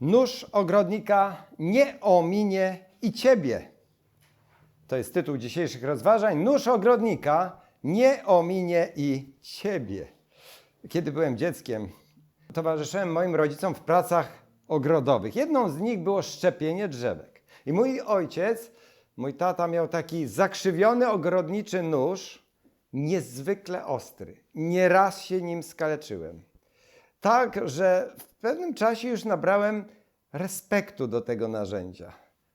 Nóż ogrodnika nie ominie i ciebie. To jest tytuł dzisiejszych rozważań. Nóż ogrodnika nie ominie i ciebie. Kiedy byłem dzieckiem, towarzyszyłem moim rodzicom w pracach ogrodowych. Jedną z nich było szczepienie drzewek. I mój ojciec, mój tata miał taki zakrzywiony ogrodniczy nóż, niezwykle ostry. Nieraz się nim skaleczyłem. Tak, że w pewnym czasie już nabrałem respektu do tego narzędzia,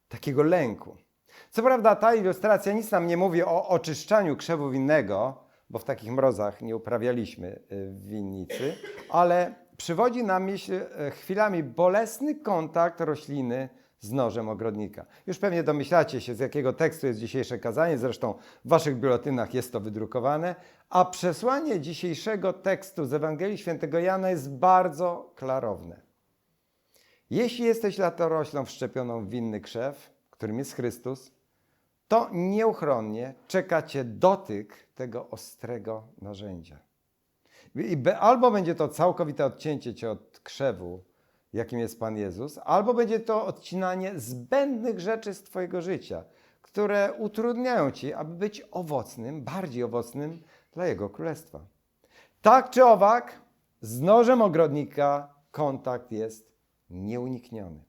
takiego lęku. Co prawda, ta ilustracja nic nam nie mówi o oczyszczaniu krzewu winnego, bo w takich mrozach nie uprawialiśmy y, winnicy, ale przywodzi na myśl y, chwilami bolesny kontakt rośliny z nożem ogrodnika. Już pewnie domyślacie się, z jakiego tekstu jest dzisiejsze kazanie, zresztą w waszych biuletynach jest to wydrukowane, a przesłanie dzisiejszego tekstu z Ewangelii Świętego Jana jest bardzo klarowne. Jeśli jesteś latoroślą wszczepioną w winny krzew, którym jest Chrystus, to nieuchronnie czeka cię dotyk tego ostrego narzędzia. Albo będzie to całkowite odcięcie cię od krzewu, jakim jest Pan Jezus, albo będzie to odcinanie zbędnych rzeczy z Twojego życia, które utrudniają Ci, aby być owocnym, bardziej owocnym dla Jego Królestwa. Tak czy owak, z nożem ogrodnika kontakt jest nieunikniony.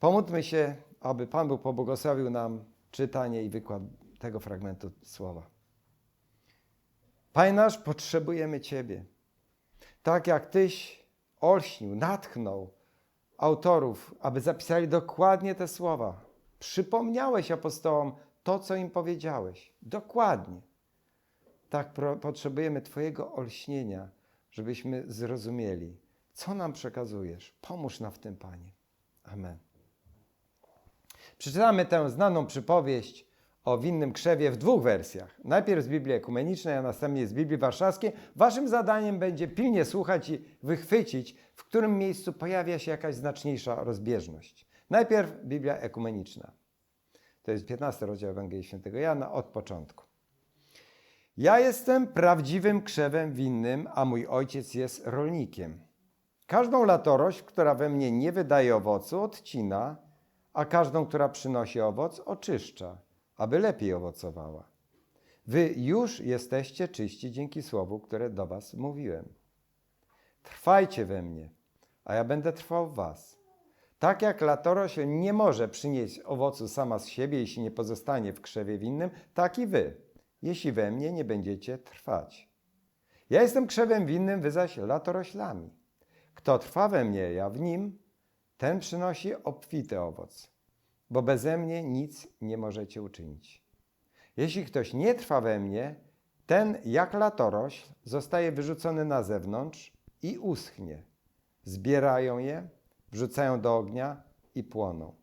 Pomódlmy się, aby Pan Bóg pobłogosławił nam czytanie i wykład tego fragmentu słowa. Panie nasz, potrzebujemy Ciebie. Tak jak Tyś olśnił, natchnął autorów, aby zapisali dokładnie te słowa. Przypomniałeś apostołom to, co im powiedziałeś. Dokładnie. Tak potrzebujemy Twojego olśnienia, żebyśmy zrozumieli, co nam przekazujesz. Pomóż nam w tym, Panie. Amen. Przeczytamy tę znaną przypowieść o winnym krzewie w dwóch wersjach. Najpierw z Biblii Ekumenicznej, a następnie z Biblii Warszawskiej. Waszym zadaniem będzie pilnie słuchać i wychwycić, w którym miejscu pojawia się jakaś znaczniejsza rozbieżność. Najpierw Biblia Ekumeniczna. To jest 15 rozdział Ewangelii Świętego Jana od początku. Ja jestem prawdziwym krzewem winnym, a mój ojciec jest rolnikiem. Każdą latorość, która we mnie nie wydaje owocu, odcina, a każdą, która przynosi owoc, oczyszcza, aby lepiej owocowała. Wy już jesteście czyści dzięki słowu, które do Was mówiłem. Trwajcie we mnie, a ja będę trwał w Was. Tak jak latorośl nie może przynieść owocu sama z siebie, jeśli nie pozostanie w krzewie winnym, tak i Wy, jeśli we mnie nie będziecie trwać. Ja jestem krzewem winnym, Wy zaś latoroślami. Kto trwa we mnie, ja w nim, ten przynosi obfity owoc, bo beze mnie nic nie możecie uczynić. Jeśli ktoś nie trwa we mnie, ten jak latorośl zostaje wyrzucony na zewnątrz i uschnie. Zbierają je, wrzucają do ognia i płoną.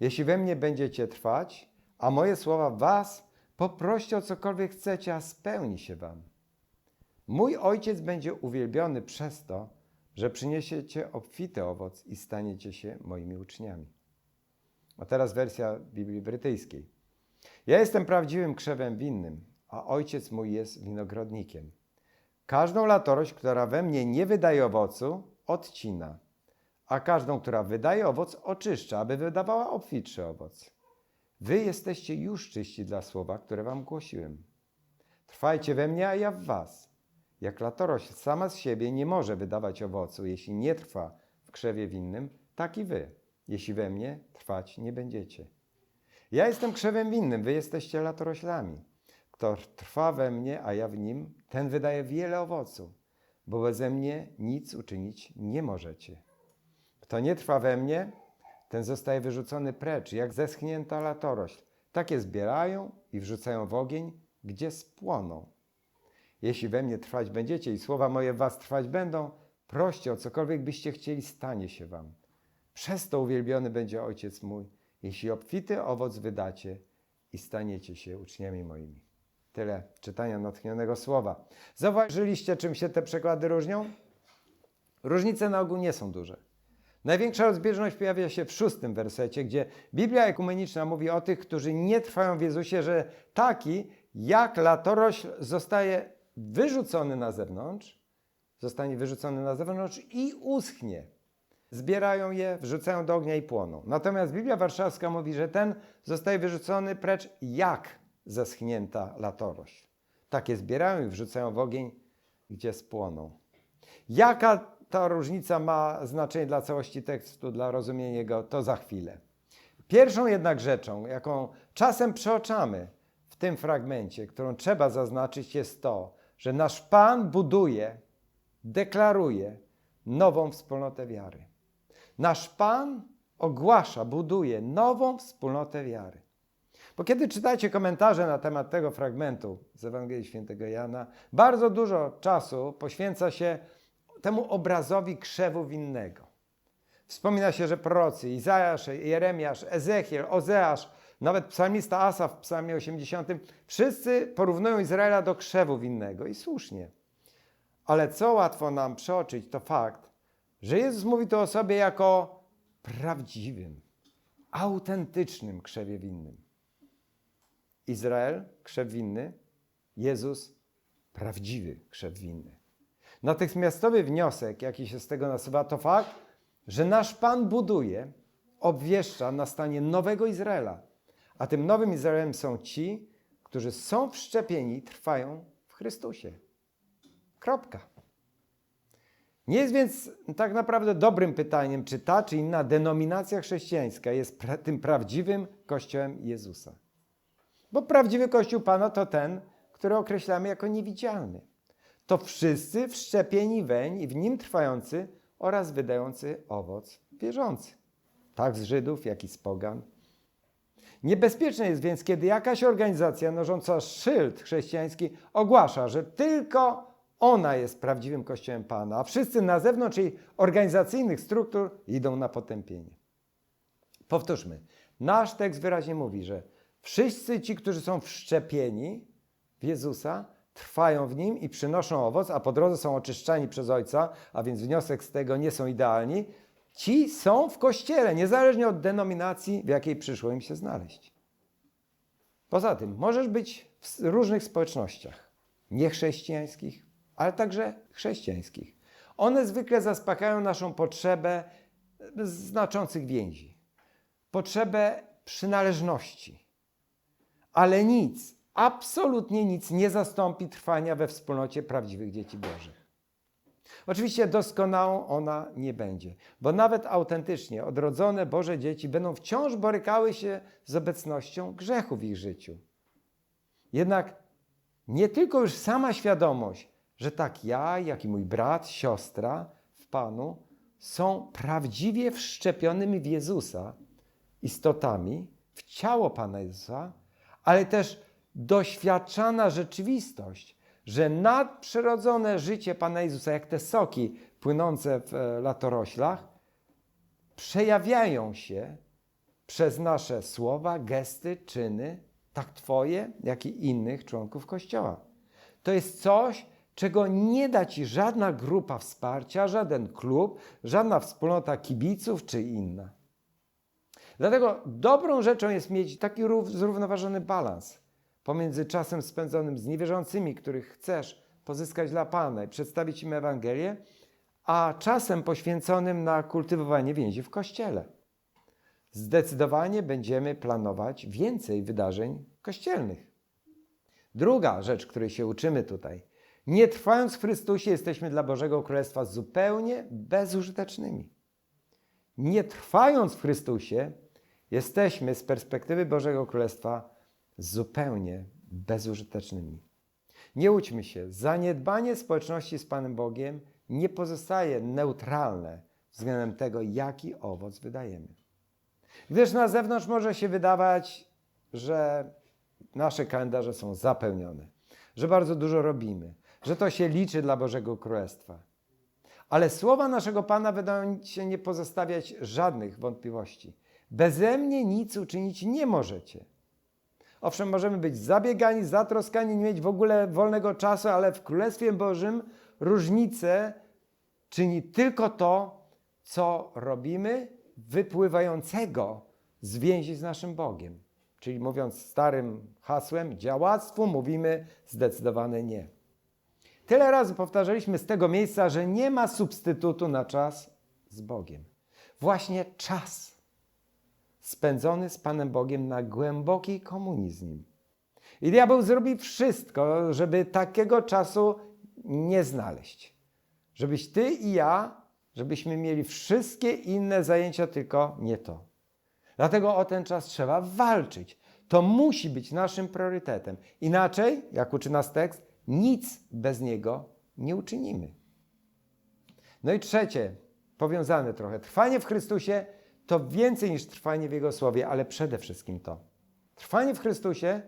Jeśli we mnie będziecie trwać, a moje słowa was, poproście o cokolwiek chcecie, a spełni się wam. Mój ojciec będzie uwielbiony przez to, że przyniesiecie obfity owoc i staniecie się moimi uczniami. A teraz wersja Biblii Brytyjskiej. Ja jestem prawdziwym krzewem winnym, a ojciec mój jest winogrodnikiem. Każdą latorość, która we mnie nie wydaje owocu, odcina, a każdą, która wydaje owoc, oczyszcza, aby wydawała obfitszy owoc. Wy jesteście już czyści dla słowa, które wam głosiłem. Trwajcie we mnie, a ja w was. Jak latorośl sama z siebie nie może wydawać owocu, jeśli nie trwa w krzewie winnym, tak i wy, jeśli we mnie trwać nie będziecie. Ja jestem krzewem winnym, wy jesteście latoroślami. Kto trwa we mnie, a ja w nim, ten wydaje wiele owocu, bo beze mnie nic uczynić nie możecie. Kto nie trwa we mnie, ten zostaje wyrzucony precz, jak zeschnięta latorośl. Takie zbierają i wrzucają w ogień, gdzie spłoną. Jeśli we mnie trwać będziecie i słowa moje w was trwać będą, proście o cokolwiek byście chcieli, stanie się wam. Przez to uwielbiony będzie Ojciec mój, jeśli obfity owoc wydacie i staniecie się uczniami moimi. Tyle czytania natchnionego słowa. Zauważyliście, czym się te przekłady różnią? Różnice na ogół nie są duże. Największa rozbieżność pojawia się w szóstym wersecie, gdzie Biblia ekumeniczna mówi o tych, którzy nie trwają w Jezusie, że taki jak latorośl zostaje wyrzucony na zewnątrz, zostanie wyrzucony na zewnątrz i uschnie. Zbierają je, wrzucają do ognia i płoną. Natomiast Biblia Warszawska mówi, że ten zostaje wyrzucony precz jak zeschnięta latorość. Takie zbierają i wrzucają w ogień, gdzie spłoną. Jaka ta różnica ma znaczenie dla całości tekstu, dla rozumienia go, to za chwilę. Pierwszą jednak rzeczą, jaką czasem przeoczamy w tym fragmencie, którą trzeba zaznaczyć, jest to, że nasz Pan buduje, deklaruje nową wspólnotę wiary. Nasz Pan ogłasza, buduje nową wspólnotę wiary. Bo kiedy czytacie komentarze na temat tego fragmentu z Ewangelii Świętego Jana, bardzo dużo czasu poświęca się temu obrazowi krzewu winnego. Wspomina się, że prorocy Izajasz, Jeremiasz, Ezechiel, Ozeasz, nawet psalmista Asaf w psalmie 80, wszyscy porównują Izraela do krzewu winnego i słusznie. Ale co łatwo nam przeoczyć, to fakt, że Jezus mówi tu o sobie jako prawdziwym, autentycznym krzewie winnym. Izrael, krzew winny, Jezus, prawdziwy krzew winny. Natychmiastowy wniosek, jaki się z tego nasuwa, to fakt, że nasz Pan buduje, obwieszcza nastanie nowego Izraela. A tym nowym Izraelem są ci, którzy są wszczepieni trwają w Chrystusie. Kropka. Nie jest więc tak naprawdę dobrym pytaniem, czy ta czy inna denominacja chrześcijańska jest pra tym prawdziwym Kościołem Jezusa. Bo prawdziwy Kościół Pana to ten, który określamy jako niewidzialny. To wszyscy wszczepieni weń i w nim trwający oraz wydający owoc wierzący. Tak z Żydów, jak i z Pogan. Niebezpieczne jest więc, kiedy jakaś organizacja nosząca szyld chrześcijański ogłasza, że tylko ona jest prawdziwym Kościołem Pana, a wszyscy na zewnątrz jej organizacyjnych struktur idą na potępienie. Powtórzmy. Nasz tekst wyraźnie mówi, że wszyscy ci, którzy są wszczepieni w Jezusa, trwają w nim i przynoszą owoc, a po drodze są oczyszczani przez Ojca, a więc wniosek z tego nie są idealni, ci są w Kościele, niezależnie od denominacji, w jakiej przyszło im się znaleźć. Poza tym, możesz być w różnych społecznościach, niechrześcijańskich, ale także chrześcijańskich. One zwykle zaspokajają naszą potrzebę znaczących więzi, potrzebę przynależności, ale nic, absolutnie nic nie zastąpi trwania we wspólnocie prawdziwych dzieci Bożych. Oczywiście doskonałą ona nie będzie, bo nawet autentycznie odrodzone Boże dzieci będą wciąż borykały się z obecnością grzechu w ich życiu. Jednak nie tylko już sama świadomość, że tak ja, jak i mój brat, siostra w Panu są prawdziwie wszczepionymi w Jezusa istotami, w ciało Pana Jezusa, ale też doświadczana rzeczywistość, że nadprzyrodzone życie Pana Jezusa, jak te soki płynące w e, latoroślach, przejawiają się przez nasze słowa, gesty, czyny, tak Twoje, jak i innych członków Kościoła. To jest coś, czego nie da Ci żadna grupa wsparcia, żaden klub, żadna wspólnota kibiców czy inna. Dlatego dobrą rzeczą jest mieć taki zrównoważony balans pomiędzy czasem spędzonym z niewierzącymi, których chcesz pozyskać dla Pana i przedstawić im Ewangelię, a czasem poświęconym na kultywowanie więzi w Kościele. Zdecydowanie będziemy planować więcej wydarzeń kościelnych. Druga rzecz, której się uczymy tutaj. Nie trwając w Chrystusie, jesteśmy dla Bożego Królestwa zupełnie bezużytecznymi. Nie trwając w Chrystusie, jesteśmy z perspektywy Bożego Królestwa zupełnie bezużytecznymi. Nie łudźmy się, zaniedbanie społeczności z Panem Bogiem nie pozostaje neutralne względem tego, jaki owoc wydajemy. Gdyż na zewnątrz może się wydawać, że nasze kalendarze są zapełnione, że bardzo dużo robimy, że to się liczy dla Bożego Królestwa. Ale słowa naszego Pana wydają się nie pozostawiać żadnych wątpliwości. Beze mnie nic uczynić nie możecie. Owszem, możemy być zabiegani, zatroskani, nie mieć w ogóle wolnego czasu, ale w Królestwie Bożym różnicę czyni tylko to, co robimy, wypływającego z więzi z naszym Bogiem. Czyli mówiąc starym hasłem, działactwu mówimy zdecydowane nie. Tyle razy powtarzaliśmy z tego miejsca, że nie ma substytutu na czas z Bogiem. właśnie czas spędzony z Panem Bogiem na głębokiej komunii z Nim. I diabeł zrobi wszystko, żeby takiego czasu nie znaleźć. Żebyś ty i ja, żebyśmy mieli wszystkie inne zajęcia, tylko nie to. Dlatego o ten czas trzeba walczyć. To musi być naszym priorytetem. Inaczej, jak uczy nas tekst, nic bez niego nie uczynimy. No i trzecie, powiązane trochę. Trwanie w Chrystusie to więcej niż trwanie w Jego Słowie, ale przede wszystkim to. Trwanie w Chrystusie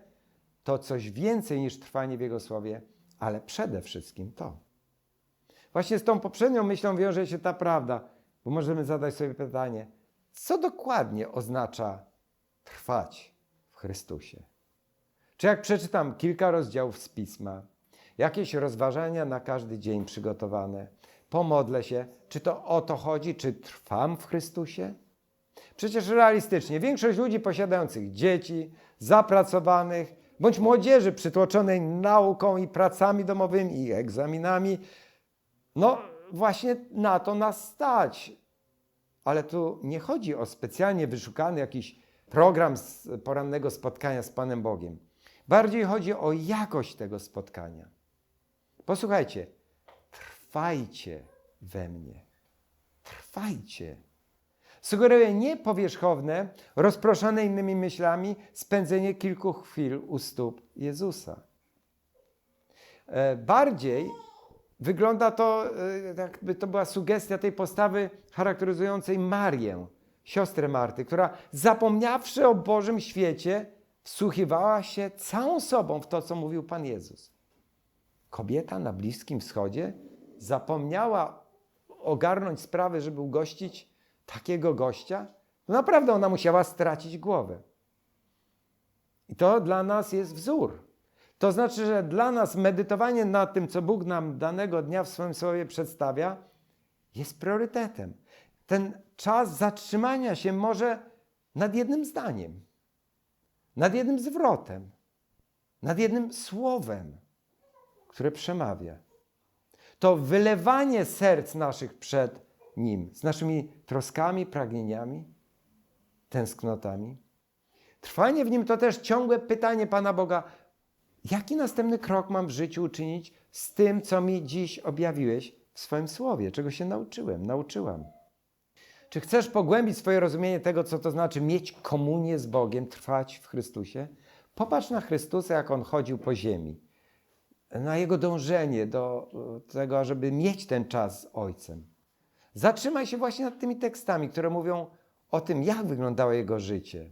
to coś więcej niż trwanie w Jego Słowie, ale przede wszystkim to. Właśnie z tą poprzednią myślą wiąże się ta prawda, bo możemy zadać sobie pytanie, co dokładnie oznacza trwać w Chrystusie? Czy jak przeczytam kilka rozdziałów z pisma, jakieś rozważania na każdy dzień przygotowane, pomodlę się, czy to o to chodzi, czy trwam w Chrystusie? Przecież realistycznie większość ludzi posiadających dzieci, zapracowanych, bądź młodzieży przytłoczonej nauką i pracami domowymi i egzaminami, no właśnie na to nas stać. Ale tu nie chodzi o specjalnie wyszukany jakiś program porannego spotkania z Panem Bogiem. Bardziej chodzi o jakość tego spotkania. Posłuchajcie, trwajcie we mnie. Trwajcie. Sugeruje nie powierzchowne, rozproszone innymi myślami spędzenie kilku chwil u stóp Jezusa. E, Bardziej wygląda to, e, jakby to była sugestia tej postawy charakteryzującej Marię, siostrę Marty, która zapomniawszy o Bożym świecie, wsłuchiwała się całą sobą w to, co mówił Pan Jezus. Kobieta na Bliskim Wschodzie zapomniała ogarnąć sprawy, żeby ugościć takiego gościa, to naprawdę ona musiała stracić głowę. I to dla nas jest wzór. To znaczy, że dla nas medytowanie nad tym, co Bóg nam danego dnia w swoim słowie przedstawia, jest priorytetem. Ten czas zatrzymania się może nad jednym zdaniem, nad jednym zwrotem, nad jednym słowem, które przemawia. To wylewanie serc naszych przed nim, z naszymi troskami, pragnieniami, tęsknotami. Trwanie w Nim to też ciągłe pytanie Pana Boga, jaki następny krok mam w życiu uczynić z tym, co mi dziś objawiłeś w swoim słowie, czego się nauczyłem, nauczyłam. Czy chcesz pogłębić swoje rozumienie tego, co to znaczy mieć komunię z Bogiem, trwać w Chrystusie? Popatrz na Chrystusa, jak On chodził po ziemi, na Jego dążenie do e, tego, żeby mieć ten czas z Ojcem. Zatrzymaj się właśnie nad tymi tekstami, które mówią o tym, jak wyglądało jego życie.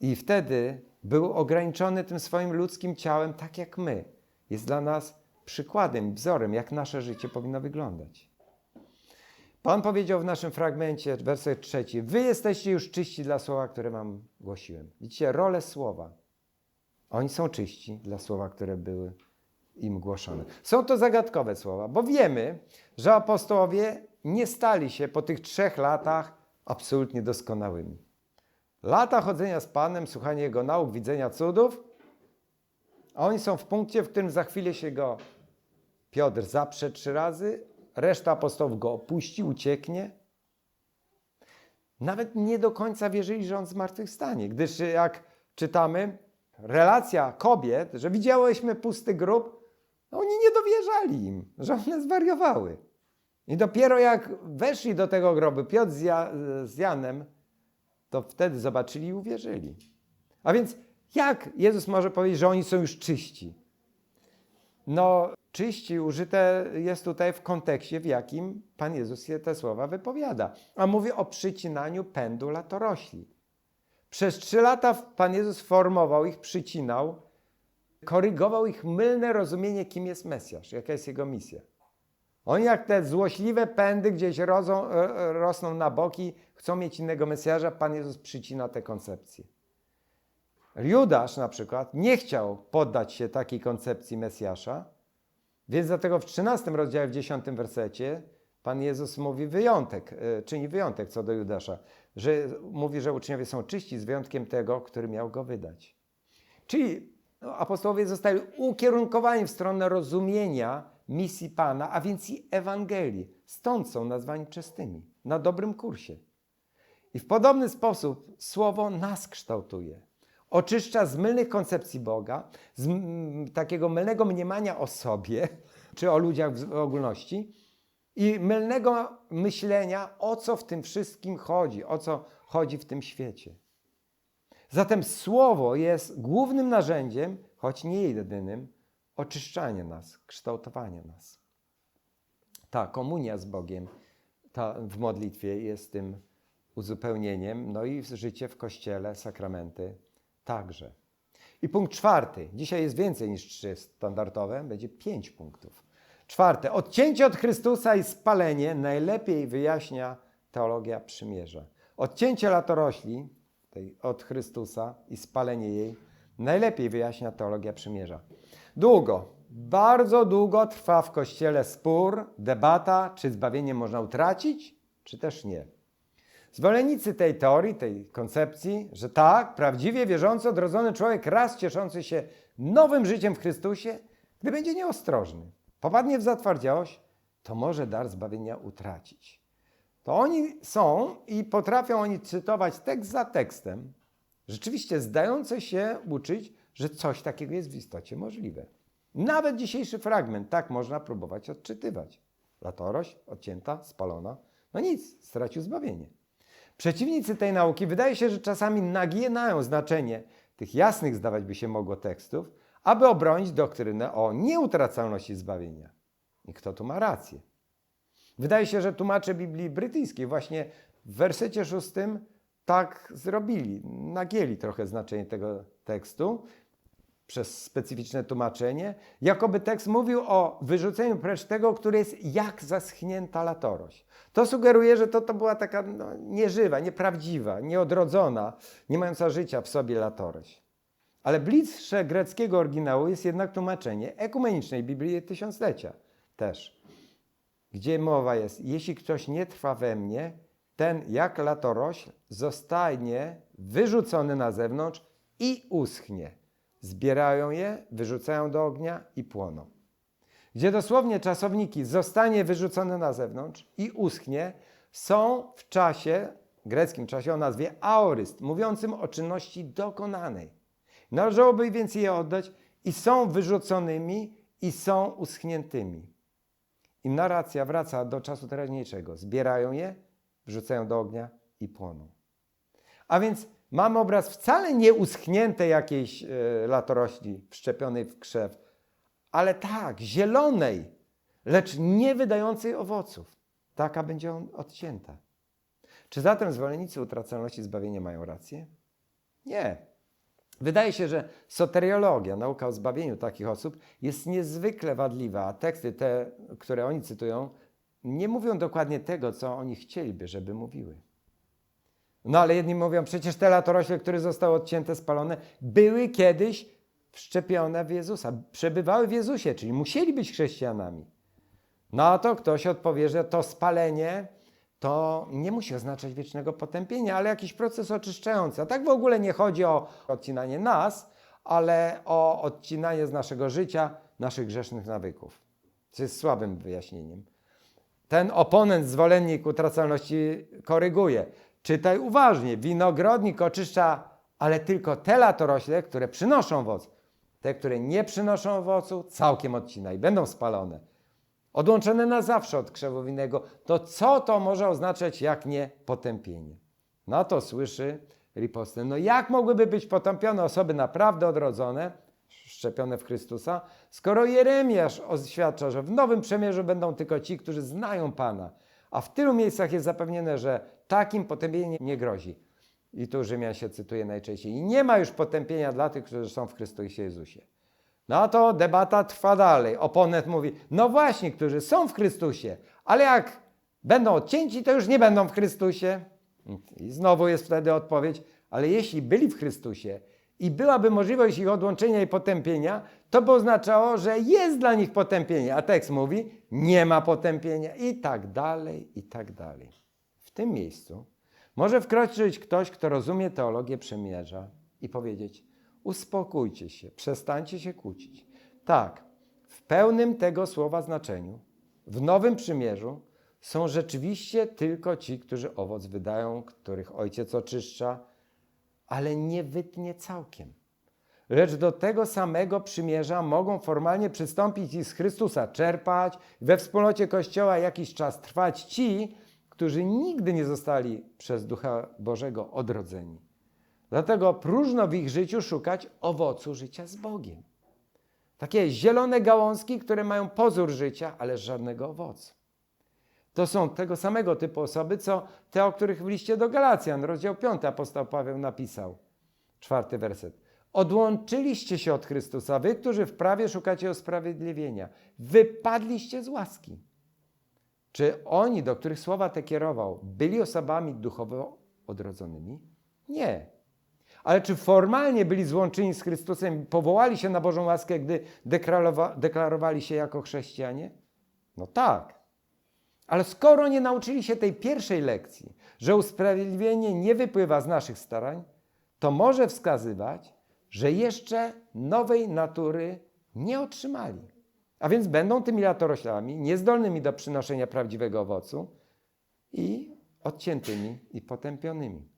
I wtedy był ograniczony tym swoim ludzkim ciałem, tak jak my. Jest dla nas przykładem, wzorem, jak nasze życie powinno wyglądać. Pan powiedział w naszym fragmencie, werset trzeci: Wy jesteście już czyści dla słowa, które Wam głosiłem. Widzicie rolę słowa. Oni są czyści dla słowa, które były im głoszone. Są to zagadkowe słowa, bo wiemy, że apostołowie nie stali się po tych trzech latach absolutnie doskonałymi. Lata chodzenia z Panem, słuchania Jego nauk, widzenia cudów, a oni są w punkcie, w którym za chwilę się go Piotr zaprze trzy razy, reszta apostołów go opuści, ucieknie. Nawet nie do końca wierzyli, że on zmartwychwstanie, gdyż jak czytamy, relacja kobiet, że widziałyśmy pusty grób, no oni nie dowierzali im, że one zwariowały. I dopiero jak weszli do tego grobu Piotr z, ja, z Janem, to wtedy zobaczyli i uwierzyli. A więc jak Jezus może powiedzieć, że oni są już czyści? No, czyści użyte jest tutaj w kontekście, w jakim Pan Jezus te słowa wypowiada. A mówi o przycinaniu pędu latorośli. Przez trzy lata Pan Jezus formował ich, przycinał, korygował ich mylne rozumienie, kim jest Mesjasz, jaka jest jego misja. Oni jak te złośliwe pędy gdzieś rodzą, e, rosną na boki, chcą mieć innego Mesjasza, Pan Jezus przycina te koncepcje. Judasz na przykład nie chciał poddać się takiej koncepcji Mesjasza, więc dlatego w 13 rozdziale, w 10 wersecie Pan Jezus mówi wyjątek, e, czyni wyjątek co do Judasza, że mówi, że uczniowie są czyści z wyjątkiem tego, który miał go wydać. Czyli no, apostołowie zostali ukierunkowani w stronę rozumienia misji Pana, a więc i Ewangelii. Stąd są nazwani czystymi. na dobrym kursie. I w podobny sposób Słowo nas kształtuje. Oczyszcza z mylnych koncepcji Boga, z takiego mylnego mniemania o sobie, czy o ludziach w ogólności i mylnego myślenia, o co w tym wszystkim chodzi, o co chodzi w tym świecie. Zatem Słowo jest głównym narzędziem, choć nie jedynym, oczyszczania nas, kształtowania nas. Ta komunia z Bogiem ta w modlitwie jest tym uzupełnieniem, no i życie w kościele, sakramenty także. I punkt czwarty. Dzisiaj jest więcej niż trzy standardowe, będzie pięć punktów. Czwarte. Odcięcie od Chrystusa i spalenie najlepiej wyjaśnia teologia przymierza. Odcięcie latorośli tej od Chrystusa i spalenie jej najlepiej wyjaśnia teologia przymierza. Długo, bardzo długo trwa w Kościele spór, debata, czy zbawienie można utracić, czy też nie. Zwolennicy tej teorii, tej koncepcji, że tak, prawdziwie wierzący, odrodzony człowiek, raz cieszący się nowym życiem w Chrystusie, gdy będzie nieostrożny, popadnie w zatwardziałość, to może dar zbawienia utracić. To oni są i potrafią oni cytować tekst za tekstem, rzeczywiście zdające się uczyć, że coś takiego jest w istocie możliwe. Nawet dzisiejszy fragment tak można próbować odczytywać. Latorość odcięta, spalona. No nic, stracił zbawienie. Przeciwnicy tej nauki wydaje się, że czasami naginają znaczenie tych jasnych, zdawać by się mogło, tekstów, aby obronić doktrynę o nieutracalności zbawienia. I kto tu ma rację? Wydaje się, że tłumacze Biblii brytyjskiej właśnie w wersecie szóstym tak zrobili, nagięli trochę znaczenie tego tekstu przez specyficzne tłumaczenie, jakoby tekst mówił o wyrzuceniu precz tego, który jest jak zaschnięta latorość. To sugeruje, że to, to była taka no, nieżywa, nieprawdziwa, nieodrodzona, nie mająca życia w sobie latorość. Ale bliższe greckiego oryginału jest jednak tłumaczenie ekumenicznej Biblii Tysiąclecia też, gdzie mowa jest, jeśli ktoś nie trwa we mnie, ten jak latorośl zostanie wyrzucony na zewnątrz i uschnie. Zbierają je, wyrzucają do ognia i płoną. Gdzie dosłownie czasowniki zostanie wyrzucone na zewnątrz i uschnie, są w czasie, greckim czasie o nazwie aoryst, mówiącym o czynności dokonanej. Należałoby więc je oddać i są wyrzuconymi i są uschniętymi. I narracja wraca do czasu teraźniejszego. Zbierają je, wrzucają do ognia i płoną. A więc mamy obraz wcale nie uschniętej jakiejś y, latorośli wszczepionej w krzew, ale tak, zielonej, lecz nie wydającej owoców. Taka będzie on odcięta. Czy zatem zwolennicy utracalności zbawienia mają rację? Nie. Wydaje się, że soteriologia, nauka o zbawieniu takich osób, jest niezwykle wadliwa, a teksty te, które oni cytują, nie mówią dokładnie tego, co oni chcieliby, żeby mówiły. No ale jedni mówią, przecież te latorośle, które zostały odcięte, spalone, były kiedyś wszczepione w Jezusa, przebywały w Jezusie, czyli musieli być chrześcijanami. No a to ktoś odpowie, że to spalenie to nie musi oznaczać wiecznego potępienia, ale jakiś proces oczyszczający. A tak w ogóle nie chodzi o odcinanie nas, ale o odcinanie z naszego życia naszych grzesznych nawyków. Co jest słabym wyjaśnieniem. Ten oponent, zwolennik utracalności koryguje. Czytaj uważnie. Winogrodnik oczyszcza, ale tylko te latorośle, które przynoszą owoc. Te, które nie przynoszą owocu, całkiem odcina i będą spalone. Odłączone na zawsze od krzewu winnego. To co to może oznaczać, jak nie potępienie? Na to słyszy ripostę. No jak mogłyby być potępione osoby naprawdę odrodzone, szczepione w Chrystusa, skoro Jeremiasz oświadcza, że w Nowym Przemierzu będą tylko ci, którzy znają Pana, a w tylu miejscach jest zapewnione, że takim potępienie nie grozi. I tu Rzymian się cytuje najczęściej. I nie ma już potępienia dla tych, którzy są w Chrystusie Jezusie. No to debata trwa dalej. Oponent mówi, no właśnie, którzy są w Chrystusie, ale jak będą odcięci, to już nie będą w Chrystusie. I znowu jest wtedy odpowiedź, ale jeśli byli w Chrystusie i byłaby możliwość ich odłączenia i potępienia, to by oznaczało, że jest dla nich potępienie. A tekst mówi, nie ma potępienia i tak dalej, i tak dalej. W tym miejscu może wkroczyć ktoś, kto rozumie teologię przymierza i powiedzieć, uspokójcie się, przestańcie się kłócić. Tak, w pełnym tego słowa znaczeniu, w Nowym Przymierzu, są rzeczywiście tylko ci, którzy owoc wydają, których ojciec oczyszcza, ale nie wytnie całkiem. Lecz do tego samego przymierza mogą formalnie przystąpić i z Chrystusa czerpać, we wspólnocie Kościoła jakiś czas trwać ci, którzy nigdy nie zostali przez Ducha Bożego odrodzeni. Dlatego próżno w ich życiu szukać owocu życia z Bogiem. Takie zielone gałązki, które mają pozór życia, ale żadnego owocu. To są tego samego typu osoby, co te, o których w liście do Galacjan, rozdział 5, apostoł Paweł napisał, czwarty werset. Odłączyliście się od Chrystusa, wy, którzy w prawie szukacie usprawiedliwienia. Wypadliście z łaski. Czy oni, do których słowa te kierował, byli osobami duchowo odrodzonymi? Nie. Ale czy formalnie byli złączeni z Chrystusem powołali się na Bożą łaskę, gdy deklarowali się jako chrześcijanie? No tak. Ale skoro nie nauczyli się tej pierwszej lekcji, że usprawiedliwienie nie wypływa z naszych starań, to może wskazywać, że jeszcze nowej natury nie otrzymali. A więc będą tymi latoroślami, niezdolnymi do przynoszenia prawdziwego owocu i odciętymi i potępionymi.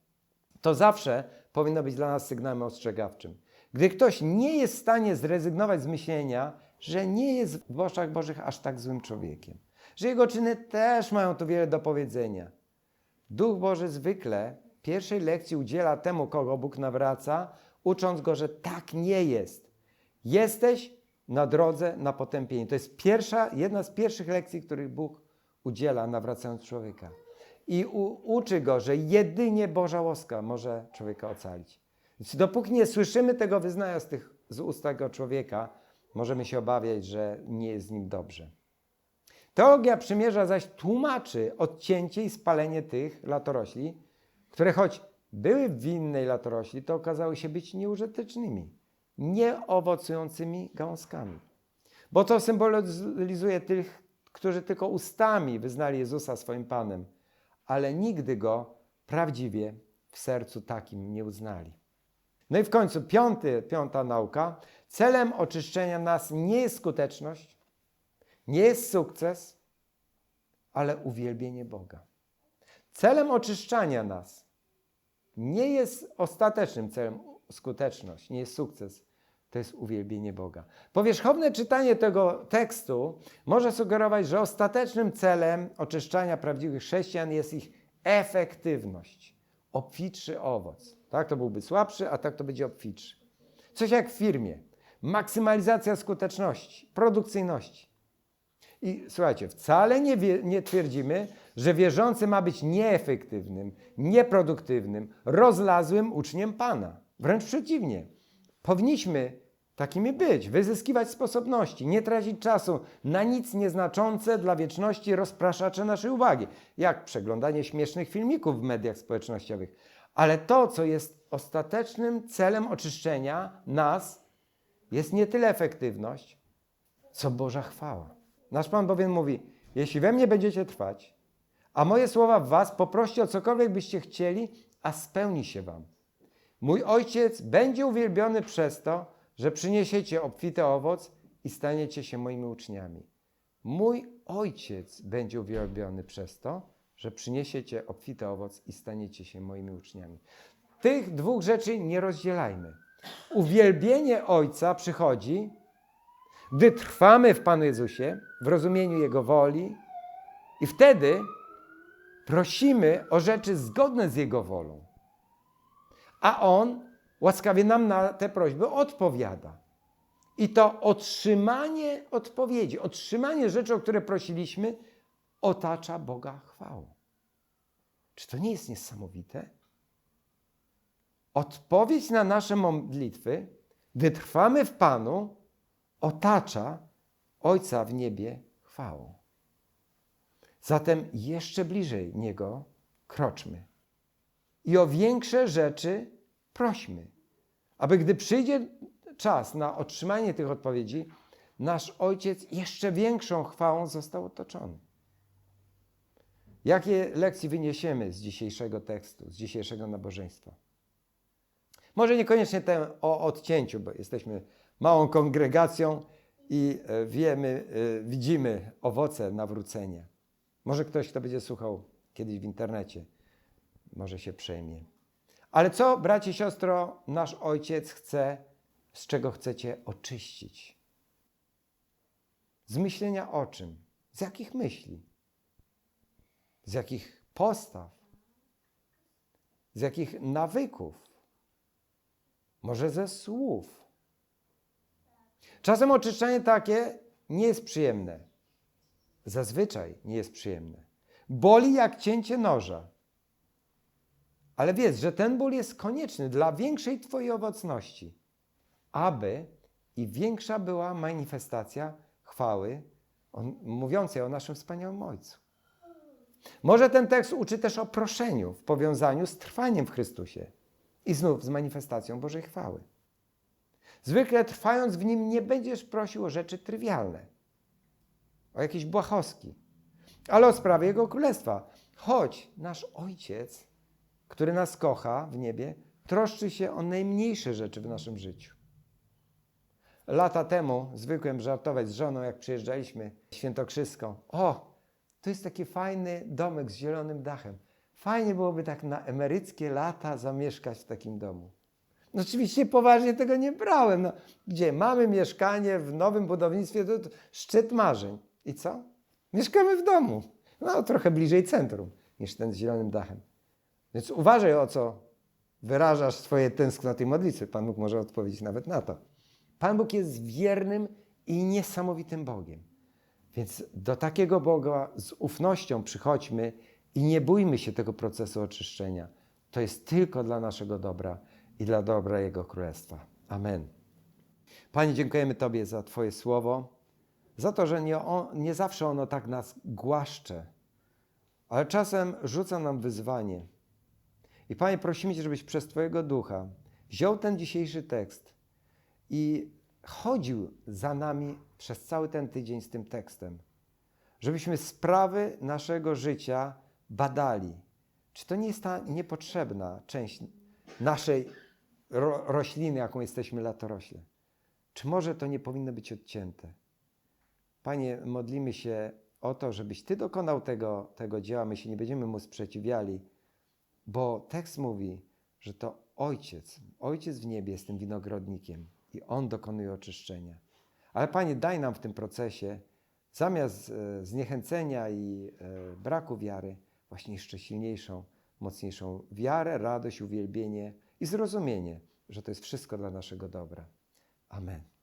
To zawsze powinno być dla nas sygnałem ostrzegawczym. Gdy ktoś nie jest w stanie zrezygnować z myślenia, że nie jest w oczach Bożych aż tak złym człowiekiem, że jego czyny też mają tu wiele do powiedzenia. Duch Boży zwykle pierwszej lekcji udziela temu, kogo Bóg nawraca, ucząc go, że tak nie jest. Jesteś na drodze na potępienie. To jest pierwsza, jedna z pierwszych lekcji, których Bóg udziela, nawracając człowieka. I u, uczy go, że jedynie Boża łoska może człowieka ocalić. Więc dopóki nie słyszymy tego wyznania z, tych, z ust tego człowieka, możemy się obawiać, że nie jest z nim dobrze. Teologia przymierza zaś tłumaczy odcięcie i spalenie tych latorośli, które choć były winnej latorośli, to okazały się być nieużytecznymi, nieowocującymi gałązkami. Bo to symbolizuje tych, którzy tylko ustami wyznali Jezusa swoim Panem, ale nigdy Go prawdziwie w sercu takim nie uznali. No i w końcu piąty, piąta nauka. Celem oczyszczenia nas nie jest skuteczność, nie jest sukces, ale uwielbienie Boga. Celem oczyszczania nas nie jest ostatecznym celem skuteczność, nie jest sukces. To jest uwielbienie Boga. Powierzchowne czytanie tego tekstu może sugerować, że ostatecznym celem oczyszczania prawdziwych chrześcijan jest ich efektywność, obfitszy owoc. Tak to byłby słabszy, a tak to będzie obfitszy. Coś jak w firmie. Maksymalizacja skuteczności, produkcyjności. I słuchajcie, wcale nie, wie, nie twierdzimy, że wierzący ma być nieefektywnym, nieproduktywnym, rozlazłym uczniem Pana. Wręcz przeciwnie. Powinniśmy takimi być, wyzyskiwać sposobności, nie tracić czasu na nic nieznaczące dla wieczności rozpraszacze naszej uwagi, jak przeglądanie śmiesznych filmików w mediach społecznościowych. Ale to, co jest ostatecznym celem oczyszczenia nas, jest nie tyle efektywność, co Boża chwała. Nasz Pan bowiem mówi: Jeśli we mnie będziecie trwać, a moje słowa w was, poproście o cokolwiek byście chcieli, a spełni się wam. Mój ojciec będzie uwielbiony przez to, że przyniesiecie obfity owoc i staniecie się moimi uczniami. Mój ojciec będzie uwielbiony przez to, że przyniesiecie obfity owoc i staniecie się moimi uczniami. Tych dwóch rzeczy nie rozdzielajmy. Uwielbienie Ojca przychodzi, gdy trwamy w Panu Jezusie, w rozumieniu Jego woli, i wtedy prosimy o rzeczy zgodne z Jego wolą. A On łaskawie nam na te prośby odpowiada. I to otrzymanie odpowiedzi, otrzymanie rzeczy, o które prosiliśmy, otacza Boga chwałą. Czy to nie jest niesamowite? Odpowiedź na nasze modlitwy, gdy trwamy w Panu, otacza Ojca w niebie chwałą. Zatem jeszcze bliżej Niego kroczmy. I o większe rzeczy prośmy, aby gdy przyjdzie czas na otrzymanie tych odpowiedzi, nasz Ojciec jeszcze większą chwałą został otoczony. Jakie lekcje wyniesiemy z dzisiejszego tekstu, z dzisiejszego nabożeństwa? Może niekoniecznie ten o odcięciu, bo jesteśmy małą kongregacją i e, wiemy, e, widzimy owoce nawrócenia. Może ktoś, kto będzie słuchał kiedyś w internecie, może się przejmie. Ale co, bracie, siostro, nasz ojciec chce, z czego chcecie oczyścić? Z myślenia o czym? Z jakich myśli? Z jakich postaw? Z jakich nawyków? Może ze słów? Czasem oczyszczenie takie nie jest przyjemne. Zazwyczaj nie jest przyjemne. Boli jak cięcie noża. Ale wiedz, że ten ból jest konieczny dla większej Twojej owocności, aby i większa była manifestacja chwały on, mówiącej o naszym wspaniałym Ojcu. Może ten tekst uczy też o proszeniu w powiązaniu z trwaniem w Chrystusie i znów z manifestacją Bożej chwały. Zwykle trwając w nim nie będziesz prosił o rzeczy trywialne, o jakieś błahostki, ale o sprawie Jego Królestwa. Choć nasz Ojciec, który nas kocha w niebie, troszczy się o najmniejsze rzeczy w naszym życiu. Lata temu zwykłem żartować z żoną, jak przyjeżdżaliśmy świętokrzyską. O, to jest taki fajny domek z zielonym dachem. Fajnie byłoby tak na emeryckie lata zamieszkać w takim domu. No oczywiście poważnie tego nie brałem. No, gdzie mamy mieszkanie w nowym budownictwie, to, to szczyt marzeń. I co? Mieszkamy w domu. No trochę bliżej centrum niż ten z zielonym dachem. Więc uważaj o co wyrażasz swoje tęsknoty i modlitwy. Pan Bóg może odpowiedzieć nawet na to. Pan Bóg jest wiernym i niesamowitym Bogiem. Więc do takiego Boga z ufnością przychodźmy i nie bójmy się tego procesu oczyszczenia. To jest tylko dla naszego dobra i dla dobra Jego Królestwa. Amen. Panie, dziękujemy Tobie za Twoje słowo, za to, że nie, on, nie zawsze ono tak nas głaszcze, ale czasem rzuca nam wyzwanie. I Panie, prosimy Cię, żebyś przez Twojego ducha wziął ten dzisiejszy tekst i chodził za nami przez cały ten tydzień z tym tekstem, żebyśmy sprawy naszego życia badali. Czy to nie jest ta niepotrzebna część naszej ro rośliny, jaką jesteśmy latorośle? Czy może to nie powinno być odcięte? Panie, modlimy się o to, żebyś Ty dokonał tego, tego dzieła, my się nie będziemy Mu sprzeciwiali, bo tekst mówi, że to Ojciec, Ojciec w niebie jest tym winogrodnikiem i On dokonuje oczyszczenia. Ale Panie, daj nam w tym procesie, zamiast e, zniechęcenia i e, braku wiary, właśnie jeszcze silniejszą, mocniejszą wiarę, radość, uwielbienie i zrozumienie, że to jest wszystko dla naszego dobra. Amen.